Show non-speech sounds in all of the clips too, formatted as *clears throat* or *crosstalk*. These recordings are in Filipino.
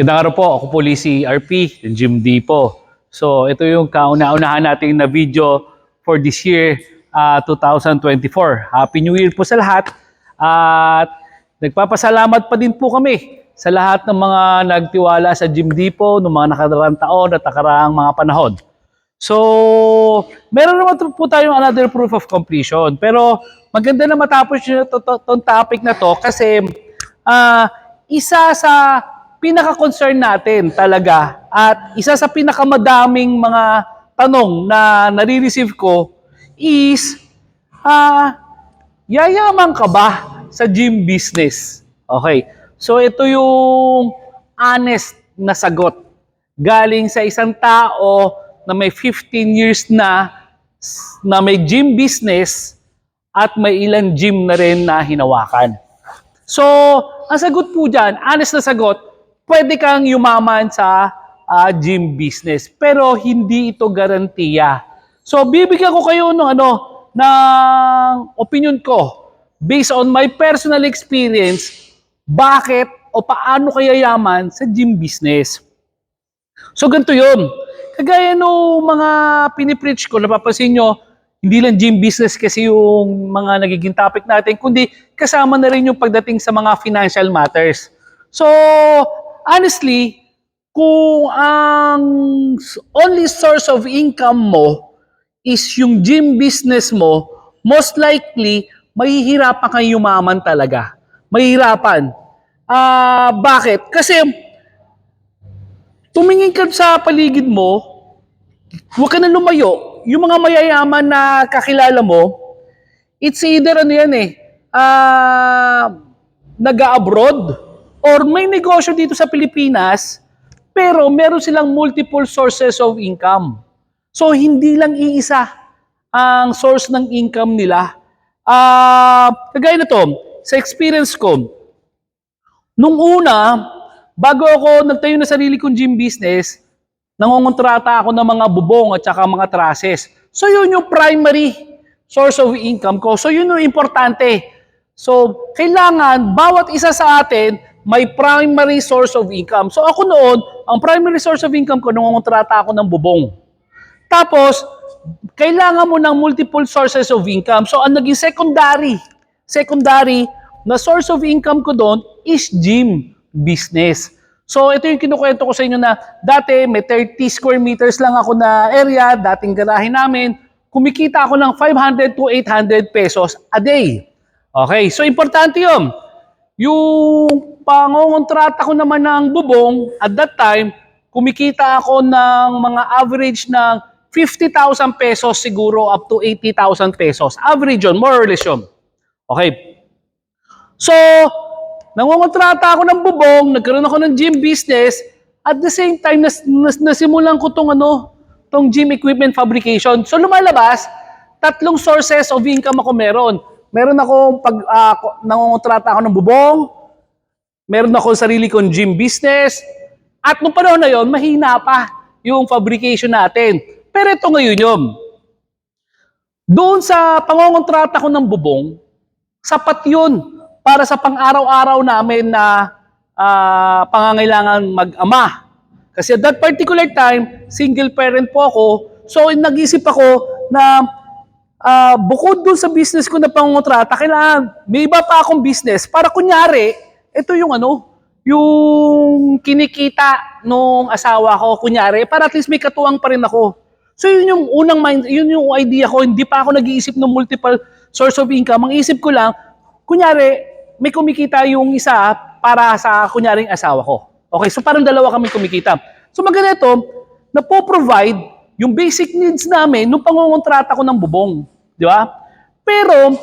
Gandang araw po, ako po si RP, Jim D po. So ito yung kauna-unahan natin na video for this year, ah, 2024. Happy New Year po sa lahat. At nagpapasalamat pa din po kami sa lahat ng mga nagtiwala sa Jim D po noong mga nakaraang taon at nakaraang mga panahon. So, meron naman po tayong another proof of completion. Pero maganda na matapos yung to, to, tong topic na to kasi ah, isa sa pinaka-concern natin talaga at isa sa pinakamadaming mga tanong na nare-receive ko is ah, yayaman ka ba sa gym business? Okay. So ito yung honest na sagot galing sa isang tao na may 15 years na na may gym business at may ilang gym na rin na hinawakan. So, ang sagot po dyan, honest na sagot, pwede kang yumaman sa ah, gym business. Pero hindi ito garantiya. So, bibigyan ko kayo ng ano, ng opinion ko based on my personal experience, bakit o paano kaya yaman sa gym business. So, ganito yun. Kagaya nung mga pinipreach ko, napapansin nyo, hindi lang gym business kasi yung mga nagiging topic natin, kundi kasama na rin yung pagdating sa mga financial matters. So, honestly, kung ang only source of income mo is yung gym business mo, most likely, mahihirapan kang yumaman talaga. Mahihirapan. Ah, bakit? Kasi tumingin ka sa paligid mo, huwag ka na lumayo. Yung mga mayayaman na kakilala mo, it's either ano yan eh, ah, nag-abroad or may negosyo dito sa Pilipinas, pero meron silang multiple sources of income. So, hindi lang iisa ang source ng income nila. Ah, kagaya na to, sa experience ko, nung una, bago ako nagtayo na sarili kong gym business, nangongontrata ako ng mga bubong at saka mga trusses. So yun yung primary source of income ko. So yun yung importante. So kailangan bawat isa sa atin may primary source of income. So ako noon, ang primary source of income ko, nangongontrata ako ng bubong. Tapos, kailangan mo ng multiple sources of income. So ang naging secondary, secondary na source of income ko doon is gym business. So ito yung kinukwento ko sa inyo na dati may 30 square meters lang ako na area, dating garahe namin, kumikita ako ng 500 to 800 pesos a day. Okay, so importante yun. Yung pangongontrata ko naman ng bubong, at that time, kumikita ako ng mga average ng 50,000 pesos siguro up to 80,000 pesos. Average yun, more or less yun. Okay. So, nangongontrata ako ng bubong, nagkaroon ako ng gym business, at the same time, nas, nas, nasimulan ko tong ano, tong gym equipment fabrication. So, lumalabas, tatlong sources of income ako meron. Meron ako pag uh, nangongontrata ako ng bubong, meron ako sarili kong gym business, at nung panahon na yon, mahina pa yung fabrication natin. Pero ito ngayon yun. Doon sa pangongontrata ko ng bubong, sapat yun para sa pang-araw-araw namin na ah, pangangailangan mag-ama. Kasi at that particular time, single parent po ako, so nag-isip ako na ah, bukod dun sa business ko na pangongontrata, kailangan may iba pa akong business para kunyari, ito yung ano, yung kinikita nung asawa ko, kunyari, para at least may katuwang pa rin ako. So yun yung unang mind, yun yung idea ko, hindi pa ako nag-iisip ng multiple source of income. Ang isip ko lang, kunyari, may kumikita yung isa para sa kunyaring asawa ko. Okay, so parang dalawa kami kumikita. So maganda ito, na po-provide yung basic needs namin nung pangongontrata ko ng bubong. Di ba? Pero,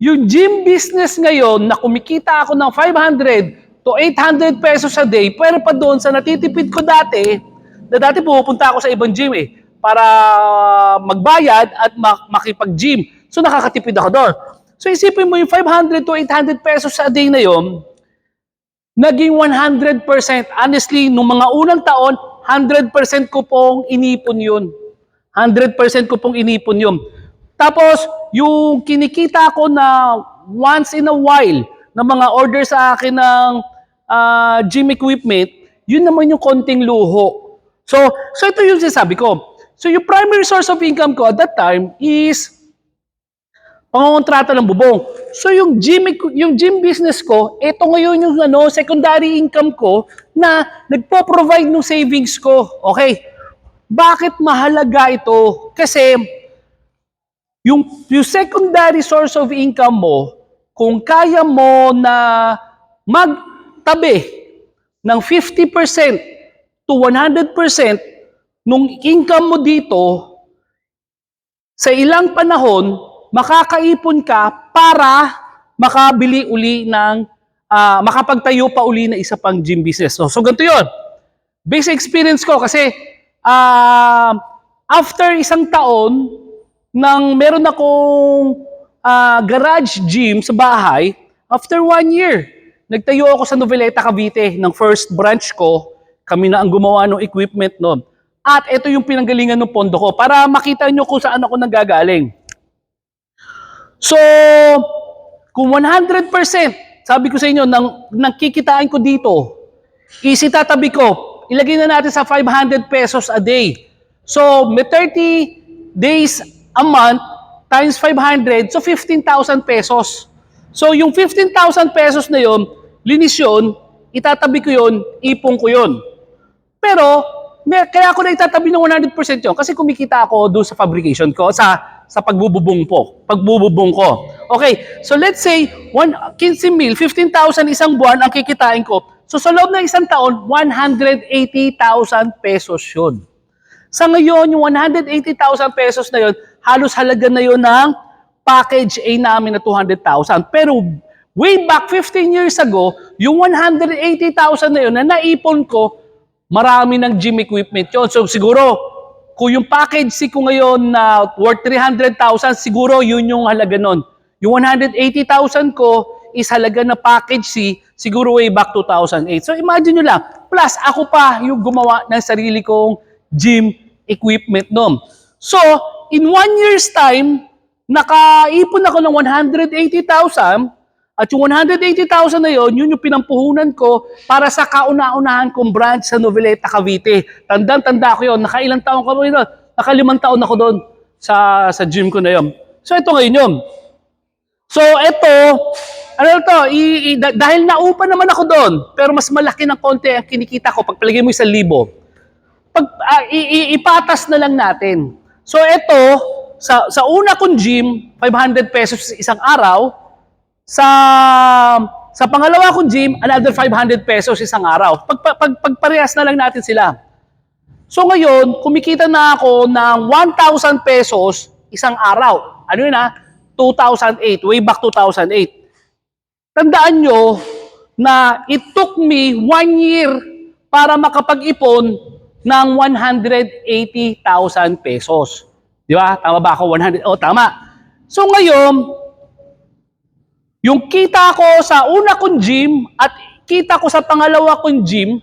yung gym business ngayon na kumikita ako ng 500 to 800 pesos a day, pero pa doon sa natitipid ko dati, na dati pupunta ako sa ibang gym eh, para magbayad at mak- makipag-gym. So nakakatipid ako doon. So isipin mo yung 500 to 800 pesos a day na yon, naging 100%. Honestly, nung mga unang taon, 100% ko pong inipon yun. 100% ko pong inipon yun. Tapos, yung kinikita ko na once in a while na mga order sa akin ng ah, gym equipment, yun naman yung konting luho. So, so ito yung sinasabi ko. So yung primary source of income ko at that time is pangontrata ng bubong. So yung gym, yung gym business ko, ito ngayon yung ano, secondary income ko na nagpo-provide ng savings ko. Okay. Bakit mahalaga ito? Kasi yung, yung secondary source of income mo, kung kaya mo na magtabi ng 50% to 100% nung income mo dito, sa ilang panahon, makakaipon ka para makabili uli ng, ah, makapagtayo pa uli na isa pang gym business. So, so ganito yun. Basic experience ko kasi ah, after isang taon, nang meron akong ah, garage gym sa bahay, after one year, nagtayo ako sa Noveleta, Cavite ng first branch ko. Kami na ang gumawa ng equipment noon. At ito yung pinanggalingan ng pondo ko para makita nyo kung saan ako nanggagaling. So, kung 100%, sabi ko sa inyo, nang, nang kikitain ko dito, isitatabi ko, ilagay na natin sa 500 pesos a day. So, may 30 days a month times 500, so 15,000 pesos. So, yung 15,000 pesos na yon, linis yun, itatabi ko yun, ipong ko yun. Pero, may, kaya ako na itatabi ng 100% yun kasi kumikita ako doon sa fabrication ko, sa sa pagbububong po, pagbububong ko. Okay, so let's say, one, 15 mil, 15,000 isang buwan ang kikitain ko. So sa loob ng isang taon, 180,000 pesos yun. Sa ngayon, yung 180,000 pesos na yun, halos halaga na yun ng package A namin na 200,000. Pero way back 15 years ago, yung 180,000 na yun na naipon ko, marami ng gym equipment yun. So siguro, kung yung package C ko ngayon na worth 300,000, siguro yun yung halaga nun. Yung 180,000 ko is halaga na package C, siguro way back 2008. So imagine nyo lang, plus ako pa yung gumawa ng sarili kong gym equipment nun. So, in one year's time, nakaipon ako ng 180,000 at yung 180,000 na yon, yun yung pinampuhunan ko para sa kauna-unahan kong branch sa Noveleta, Cavite. Tandang-tanda ko yun. Nakailang taon ko yun. Nakalimang taon ako doon sa, sa gym ko na yun. So, ito ngayon yun. So, ito, ano to, i, i- da- dahil naupa naman ako doon, pero mas malaki ng konti ang kinikita ko pag palagay mo isang libo, pag, ah, i- i- ipatas na lang natin. So, ito, sa, sa una kong gym, 500 pesos isang araw, sa sa pangalawa kong gym, another 500 pesos isang araw. Pag, pag, pag, pagparehas na lang natin sila. So ngayon, kumikita na ako ng 1,000 pesos isang araw. Ano yun ha? 2008, way back 2008. Tandaan nyo na it took me one year para makapag-ipon ng 180,000 pesos. Di ba? Tama ba ako? 100? Oh, tama. So ngayon, yung kita ko sa una kong gym at kita ko sa pangalawa kong gym,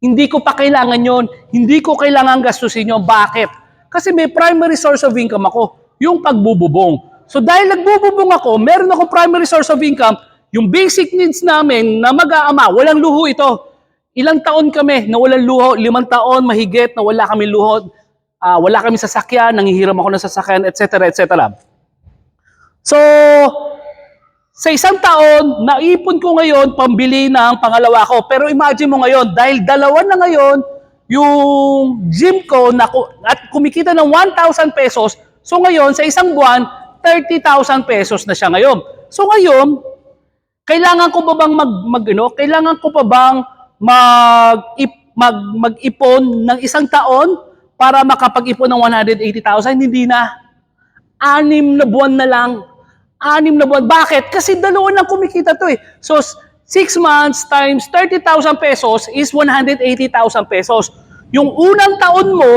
hindi ko pa kailangan yon, hindi ko kailangan gastusin yon. Bakit? Kasi may primary source of income ako, yung pagbububong. So dahil nagbububong ako, meron akong primary source of income, yung basic needs namin na mag-aama, walang luho ito. Ilang taon kami na walang luho, limang taon mahigit na wala kami luho, ah, wala kami sasakyan, nangihiram ako ng sasakyan, etc. etc. So, sa isang taon, naipon ko ngayon pambili ng pangalawa ko. Pero imagine mo ngayon, dahil dalawa na ngayon, yung gym ko na, at kumikita ng 1,000 pesos, so ngayon, sa isang buwan, 30,000 pesos na siya ngayon. So ngayon, kailangan ko pa bang mag, mag ano, kailangan ko pa bang mag, mag, mag-ipon ng isang taon para makapag-ipon ng 180,000? Hindi na. Anim na buwan na lang anim na buwan. Bakit? Kasi dalawa nang kumikita to eh. So, 6 months times 30,000 pesos is 180,000 pesos. Yung unang taon mo,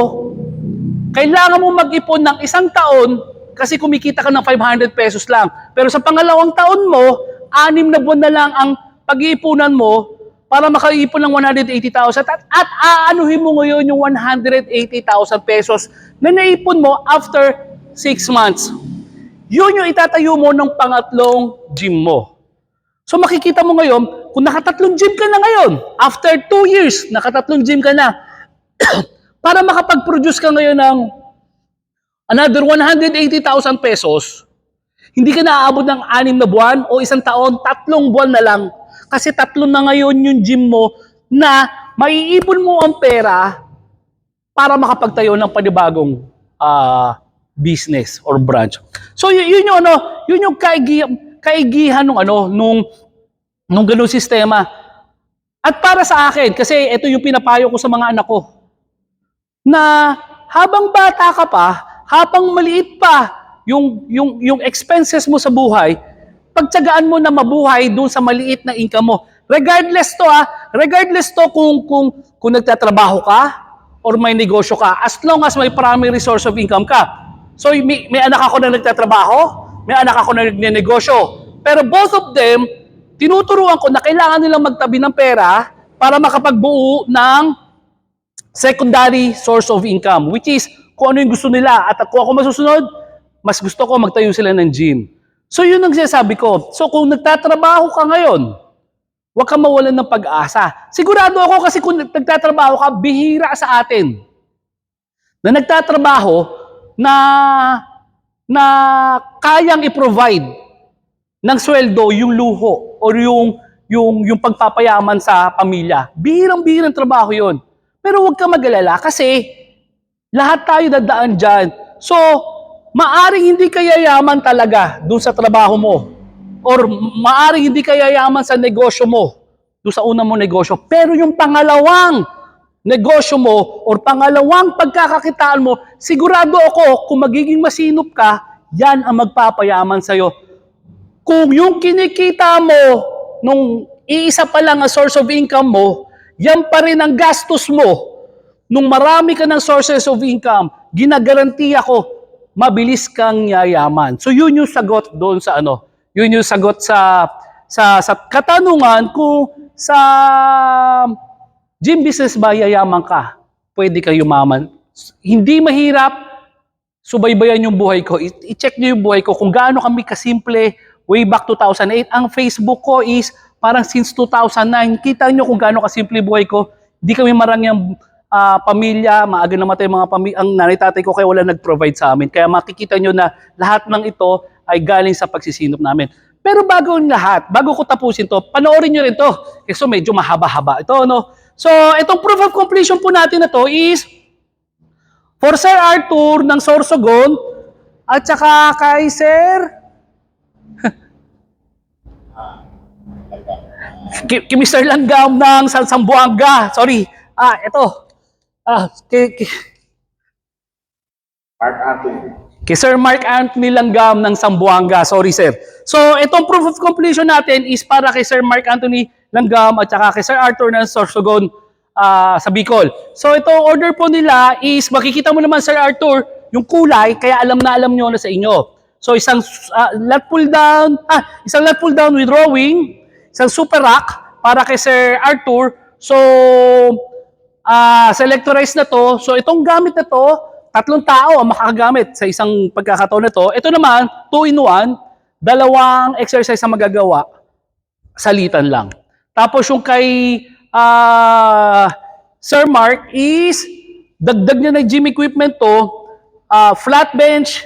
kailangan mo mag-ipon ng isang taon kasi kumikita ka ng 500 pesos lang. Pero sa pangalawang taon mo, anim na buwan na lang ang pag-iipunan mo para makaipon ng 180,000 at, at aanuhin mo ngayon yung 180,000 pesos na naipon mo after 6 months. Yun yung itatayo mo ng pangatlong gym mo. So makikita mo ngayon, kung nakatatlong gym ka na ngayon, after two years, nakatatlong gym ka na, *clears throat* para makapag-produce ka ngayon ng another 180,000 pesos, hindi ka naaabot ng anim na buwan o isang taon, tatlong buwan na lang. Kasi tatlo na ngayon yung gym mo na maiipon mo ang pera para makapagtayo ng panibagong ah, business or branch. So yun, yun yung ano, yun yung kaigi, kaigihan nung ano nung nung ganung sistema. At para sa akin, kasi ito yung pinapayo ko sa mga anak ko, na habang bata ka pa, habang maliit pa yung, yung, yung expenses mo sa buhay, pagtsagaan mo na mabuhay doon sa maliit na income mo. Regardless to ah, regardless to kung, kung, kung nagtatrabaho ka or may negosyo ka, as long as may primary source of income ka. So may, may anak ako na nagtatrabaho, may anak ako na nagnenegosyo. Pero both of them, tinuturuan ko na kailangan nilang magtabi ng pera para makapagbuo ng secondary source of income, which is kung ano yung gusto nila. At kung ako masusunod, mas gusto ko magtayo sila ng gym. So yun ang sinasabi ko. So kung nagtatrabaho ka ngayon, huwag kang mawalan ng pag-asa. Sigurado ako kasi kung nagtatrabaho ka, bihira sa atin. Na nagtatrabaho na na kayang i-provide ng sweldo yung luho or yung yung yung pagpapayaman sa pamilya. Bihirang-bihirang trabaho 'yon. Pero huwag ka mag-alala kasi lahat tayo dadaan dyan. So, maaring hindi ka yayaman talaga doon sa trabaho mo. Or maaring hindi ka yayaman sa negosyo mo, doon sa unang mo negosyo. Pero yung pangalawang negosyo mo or pangalawang pagkakakitaan mo, sigurado ako kung magiging masinop ka, yan ang magpapayaman sa'yo. Kung yung kinikita mo nung iisa pa lang ang source of income mo, yan pa rin ang gastos mo. Nung marami ka ng sources of income, ginagarantiya ko, mabilis kang yayaman. So yun yung sagot doon sa ano, yun yung sagot sa sa, sa katanungan kung sa gym business ba yayaman ka, pwede ka yumaman. Hindi mahirap, subaybayan yung buhay ko. I-check nyo yung buhay ko kung gaano kami kasimple way back 2008. Ang Facebook ko is parang since 2009. Kita nyo kung gaano kasimple buhay ko. Hindi kami marangyang ah, pamilya, maaga namatay mga pamilya. Ang nanay tatay ko kaya wala nag-provide sa amin. Kaya makikita nyo na lahat ng ito ay galing sa pagsisinop namin. Pero bago ang lahat, bago ko tapusin to, panoorin nyo rin to. Kasi medyo mahaba-haba ito, no? So, itong proof of completion po natin na to is for Sir Arthur ng Sorsogon at saka kay Sir *laughs* Ki, ki Mr. Langgam ng Sambuanga. Sorry. Ah, ito. Ah, ki, ki, Mark Anthony. kay Sir Mark Anthony Langgam ng Sambuanga. Sorry, sir. So, itong proof of completion natin is para kay Sir Mark Anthony Langgam at saka kay Sir Arthur ng Sorsogon ah, sa Bicol. So, itong order po nila is, makikita mo naman, Sir Arthur, yung kulay, kaya alam na alam nyo na sa inyo. So, isang ah, lot pull down, ah, isang lot pull down with drawing, isang super rack para kay Sir Arthur. So, ah, selectorized na to. So, itong gamit na to, tatlong tao ang makakagamit sa isang pagkakataon na to. Ito naman, two in one, dalawang exercise ang magagawa, salitan lang. Tapos yung kay ah, Sir Mark is, dagdag niya ng gym equipment to, ah, flat bench,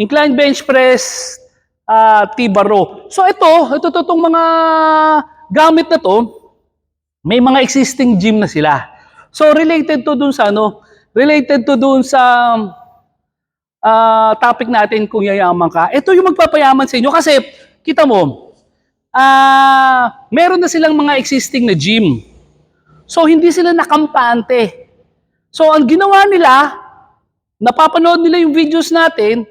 incline bench press, ah, T-bar row. So ito, ito to tong mga gamit na to, may mga existing gym na sila. So related to dun sa ano, related to dun sa ah, topic natin kung yayaman ka. Ito yung magpapayaman sa inyo kasi kita mo, ah, meron na silang mga existing na gym. So hindi sila nakampante. So ang ginawa nila, napapanood nila yung videos natin,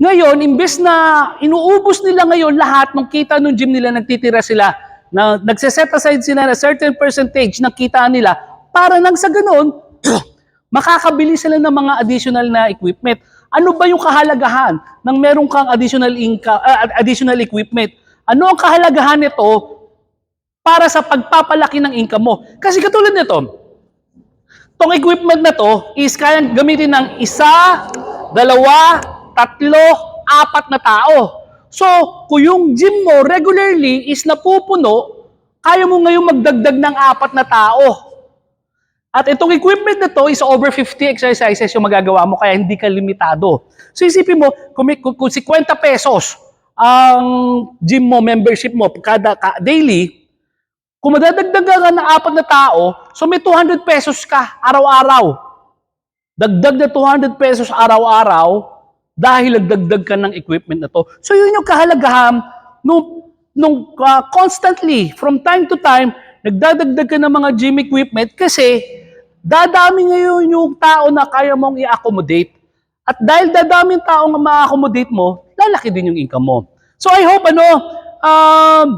ngayon, imbes na inuubos nila ngayon lahat ng kita ng gym nila, nagtitira sila, na nagse-set aside sila na certain percentage ng kita nila para nang sa ganun, *clears throat* makakabili sila ng mga additional na equipment. Ano ba yung kahalagahan ng meron kang additional income, ah, additional equipment? Ano ang kahalagahan nito para sa pagpapalaki ng income mo? Kasi katulad nito, tong equipment na to is kayang gamitin ng isa, dalawa, tatlo, apat na tao. So, kung yung gym mo regularly is napupuno, kaya mo ngayon magdagdag ng apat na tao. At itong equipment na to is over 50 exercises yung magagawa mo kaya hindi ka limitado. So isipin mo, kung, kung, kung 50 pesos ang gym mo, membership mo, kada ka, daily, kung madadagdagan ka ng apat na tao, so may 200 pesos ka araw-araw. Dagdag na 200 pesos araw-araw dahil nagdagdag ka ng equipment na to. So yun yung kahalagahan nung, nung ah, constantly, from time to time, nagdadagdag ka ng mga gym equipment kasi dadami ngayon yung tao na kaya mong i-accommodate. At dahil dadami yung tao na ma-accommodate mo, lalaki din yung income mo. So I hope ano, um,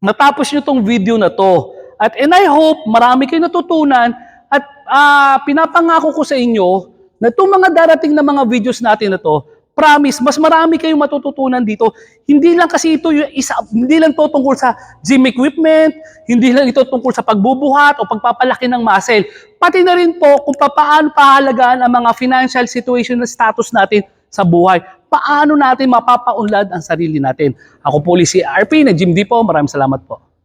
natapos nyo tong video na to. At and I hope marami kayo natutunan at ah, pinapangako ko sa inyo na itong mga darating na mga videos natin na to, promise, mas marami kayong matututunan dito. Hindi lang kasi ito yung isa, hindi lang to tungkol sa gym equipment, hindi lang ito tungkol sa pagbubuhat o pagpapalaki ng muscle. Pati na rin po kung paano pahalagaan ang mga financial situation na status natin sa buhay. Paano natin mapapaunlad ang sarili natin. Ako po si RP na Jim Dipo. Maraming salamat po.